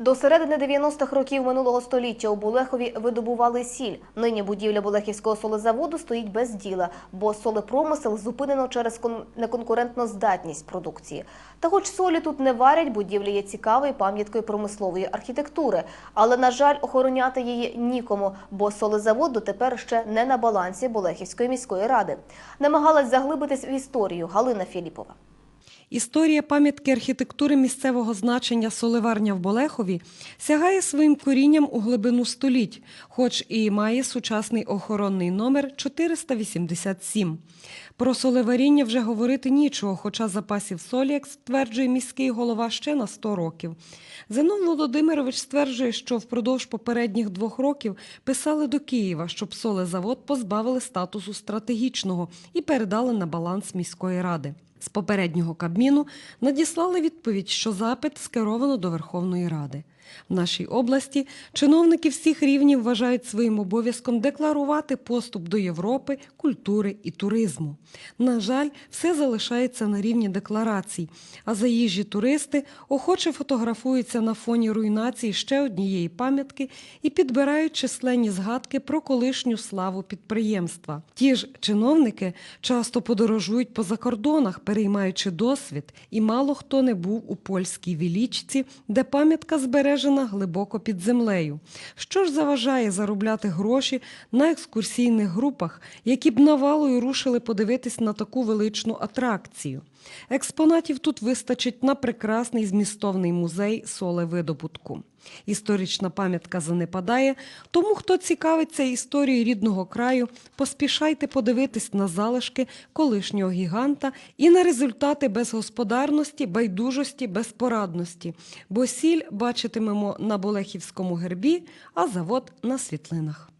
До середини 90-х років минулого століття у Болехові видобували сіль. Нині будівля Болехівського солезаводу стоїть без діла, бо солепромисел зупинено через кон- неконкурентну здатність продукції. Та хоч солі тут не варять, будівля є цікавою пам'яткою промислової архітектури. Але, на жаль, охороняти її нікому, бо солезавод дотепер ще не на балансі Болехівської міської ради. Намагалась заглибитись в історію Галина Філіпова. Історія пам'ятки архітектури місцевого значення Соливарня в Болехові сягає своїм корінням у глибину століть, хоч і має сучасний охоронний номер 487. Про солеваріння вже говорити нічого, хоча запасів солі, як стверджує міський голова, ще на 100 років. Зенон Володимирович стверджує, що впродовж попередніх двох років писали до Києва, щоб солезавод позбавили статусу стратегічного і передали на баланс міської ради. З попереднього Кабміну надіслали відповідь, що запит скеровано до Верховної Ради. В нашій області чиновники всіх рівнів вважають своїм обов'язком декларувати поступ до Європи, культури і туризму. На жаль, все залишається на рівні декларацій, а заїжджі туристи охоче фотографуються на фоні руйнації ще однієї пам'ятки і підбирають численні згадки про колишню славу підприємства. Ті ж чиновники часто подорожують по закордонах, переймаючи досвід, і мало хто не був у польській Вілічці, де пам'ятка збережена глибоко під землею. Що ж заважає заробляти гроші на екскурсійних групах, які б навалою рушили подивитись на таку величну атракцію? Експонатів тут вистачить на прекрасний змістовний музей солевидобутку. Історична пам'ятка занепадає, тому хто цікавиться історією рідного краю, поспішайте подивитись на залишки колишнього гіганта і на результати безгосподарності, байдужості, безпорадності. Бо сіль бачитимемо на Болехівському гербі, а завод на світлинах.